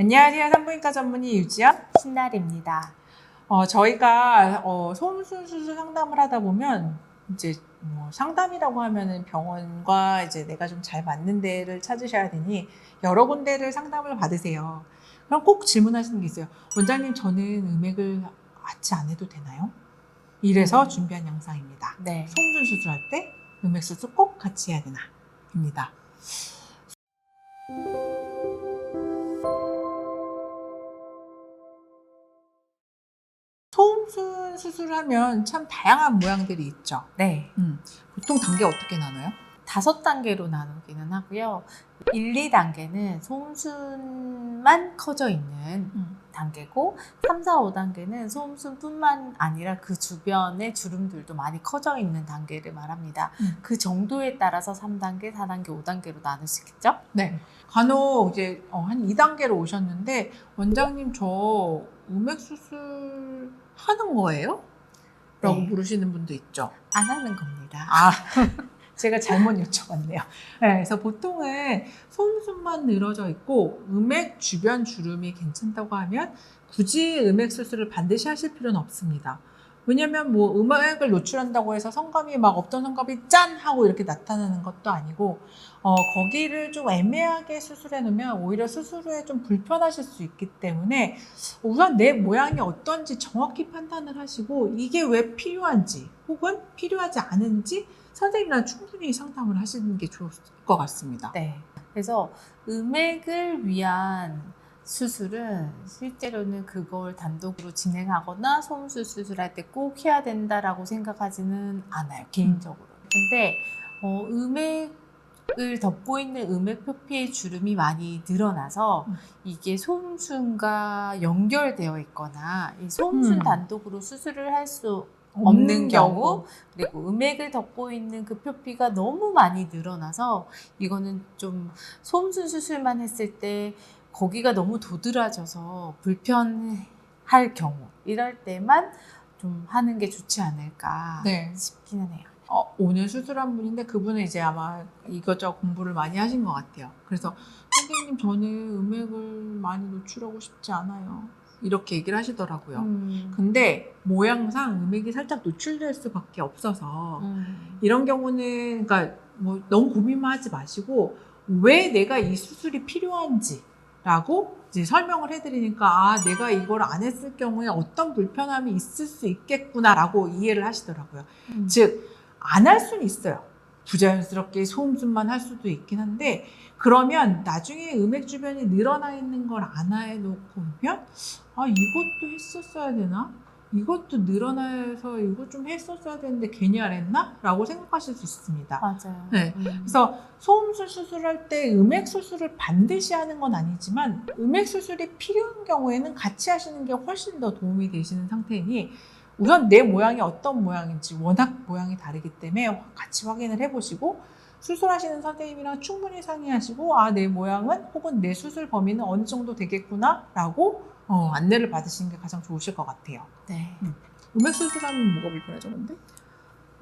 안녕하세요. 산부인과 전문의 유지연. 신날입니다. 어, 저희가 어, 소음순 수술 상담을 하다 보면 이제 뭐 상담이라고 하면은 병원과 이제 내가 좀 잘 맞는 데를 찾으셔야 되니 여러 군데를 상담을 받으세요. 그럼 꼭 질문하시는 게 있어요. 원장님, 저는 음액을 같이 안 해도 되나요? 이래서 음. 준비한 영상입니다. 네. 소음순 수술할 때 음액 수술 꼭 같이 해야 되나? 입니다. 수술을 하면 참 다양한 모양들이 있죠. 네. 음, 보통 단계 어떻게 나눠요? 다섯 단계로 나누기는 하고요. 1, 2단계는 소음순만 커져 있는 단계고 3, 4, 5단계는 소음순뿐만 아니라 그 주변의 주름들도 많이 커져 있는 단계를 말합니다. 음. 그 정도에 따라서 3단계, 4단계, 5단계로 나눌 수 있겠죠? 네. 간혹 이제 어, 한 2단계로 오셨는데 원장님 저 음액 수술 하는 거예요? 라고 네. 물으시는 분도 있죠. 안 하는 겁니다. 아, 제가 잘못 여쭤봤네요. 네, 그래서 보통은 소음순만 늘어져 있고 음액 주변 주름이 괜찮다고 하면 굳이 음액 수술을 반드시 하실 필요는 없습니다. 왜냐면 뭐 음액을 노출한다고 해서 성감이 막 없던 성감이 짠 하고 이렇게 나타나는 것도 아니고 어, 거기를 좀 애매하게 수술해 놓으면 오히려 수술 후에 좀 불편하실 수 있기 때문에 우선 내 모양이 어떤지 정확히 판단을 하시고 이게 왜 필요한지 혹은 필요하지 않은지 선생님이랑 충분히 상담을 하시는 게 좋을 것 같습니다. 네. 그래서 음액을 위한 수술은 실제로는 그걸 단독으로 진행하거나 소음술 수술할 때 꼭 해야 된다라고 생각하지는 않아요 개인적으로. 근데 어, 음액을 덮고 있는 음액 표피의 주름이 많이 늘어나서 음. 이게 소음순과 연결되어 있거나 이 소음순 음. 단독으로 수술을 할수 없는 경우 그리고 음액을 덮고 있는 그 표피가 너무 많이 늘어나서 이거는 좀 소음순 수술만 했을 때 거기가 너무 도드라져서 불편할 경우 이럴 때만 좀 하는 게 좋지 않을까 네. 싶기는 해요. 어, 오늘 수술한 분인데 그분은 이제 아마 이것저것 공부를 많이 하신 것 같아요. 그래서 선생님 저는 음액을 많이 노출하고 싶지 않아요. 이렇게 얘기를 하시더라고요. 음. 근데 모양상 음액이 살짝 노출될 수밖에 없어서 음. 이런 경우는 그러니까 뭐 너무 고민만 하지 마시고 왜 내가 이 수술이 필요한지라고 이제 설명을 해드리니까 아 내가 이걸 안 했을 경우에 어떤 불편함이 있을 수 있겠구나라고 이해를 하시더라고요. 음. 즉안 할 수는 있어요. 부자연스럽게 소음순만 할 수도 있긴 한데 그러면 나중에 음액 주변이 늘어나 있는 걸 안 해 놓고 보면 아 이것도 했었어야 되나? 이것도 늘어나서 이거 좀 했었어야 되는데 괜히 안 했나? 라고 생각하실 수 있습니다. 맞아요. 네. 음. 그래서 소음술 수술할 때 음액 수술을 반드시 하는 건 아니지만 음액 수술이 필요한 경우에는 같이 하시는 게 훨씬 더 도움이 되시는 상태이니 우선 내 모양이 어떤 모양인지 워낙 모양이 다르기 때문에 같이 확인을 해보시고 수술하시는 선생님이랑 충분히 상의하시고 아 내 모양은 혹은 내 수술 범위는 어느 정도 되겠구나 라고 어, 안내를 받으시는 게 가장 좋으실 것 같아요. 네. 음액 수술하면 뭐가 불편하죠 근데?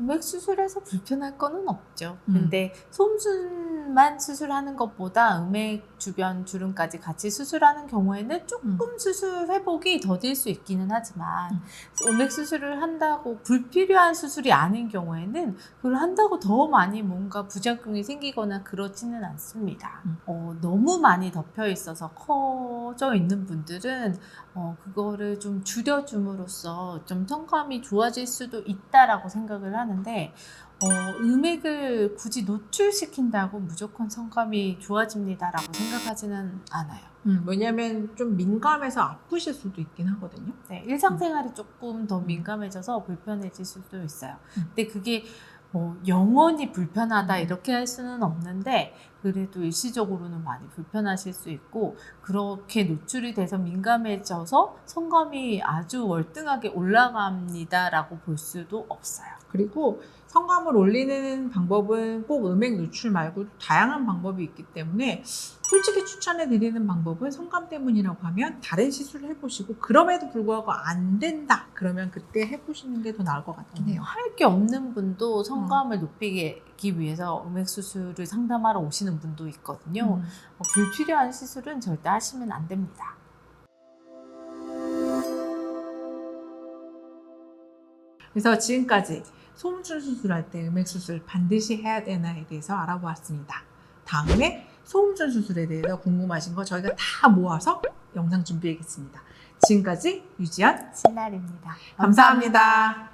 음액 수술해서 불편할 거는 없죠. 음. 근데 솜순만 수술하는 것보다 음액 주변 주름까지 같이 수술하는 경우에는 조금 수술 회복이 더딜 수 있기는 하지만 음. 음액 수술을 한다고 불필요한 수술이 아닌 경우에는 그걸 한다고 더 많이 뭔가 부작용이 생기거나 그렇지는 않습니다. 음. 어, 너무 많이 덮여 있어서 커져 있는 분들은 어, 그거를 좀 줄여줌으로써 좀 성감이 좋아질 수도 있다라고 생각을 하는 데 어, 음액을 굳이 노출시킨다고 무조건 성감이 좋아집니다라고 생각하지는 않아요. 음, 왜냐면 좀 민감해서 아프실 수도 있긴 하거든요. 네, 일상생활이 조금 더 민감해져서 불편해질 수도 있어요. 음. 근데 그게 뭐 영원히 불편하다 음. 이렇게 할 수는 없는데 그래도 일시적으로는 많이 불편하실 수 있고 그렇게 노출이 돼서 민감해져서 성감이 아주 월등하게 올라갑니다라고 볼 수도 없어요. 그리고 성감을 올리는 방법은 꼭 음액 노출 말고 다양한 방법이 있기 때문에 솔직히 추천해 드리는 방법은 성감 때문이라고 하면 다른 시술을 해보시고 그럼에도 불구하고 안 된다 그러면 그때 해보시는 게 더 나을 것 같긴 해요. 할 게 없는 분도 성감을 높이게 받기 위해서 음액 수술을 상담하러 오시는 분도 있거든요. 음. 어, 불필요한 시술은 절대 하시면 안 됩니다. 그래서 지금까지 소음줄 수술할 때 음액 수술 반드시 해야 되나에 대해서 알아보았습니다. 다음에 소음줄 수술에 대해서 궁금하신 거 저희가 다 모아서 영상 준비하겠습니다. 지금까지 유지연 신날입니다. 감사합니다.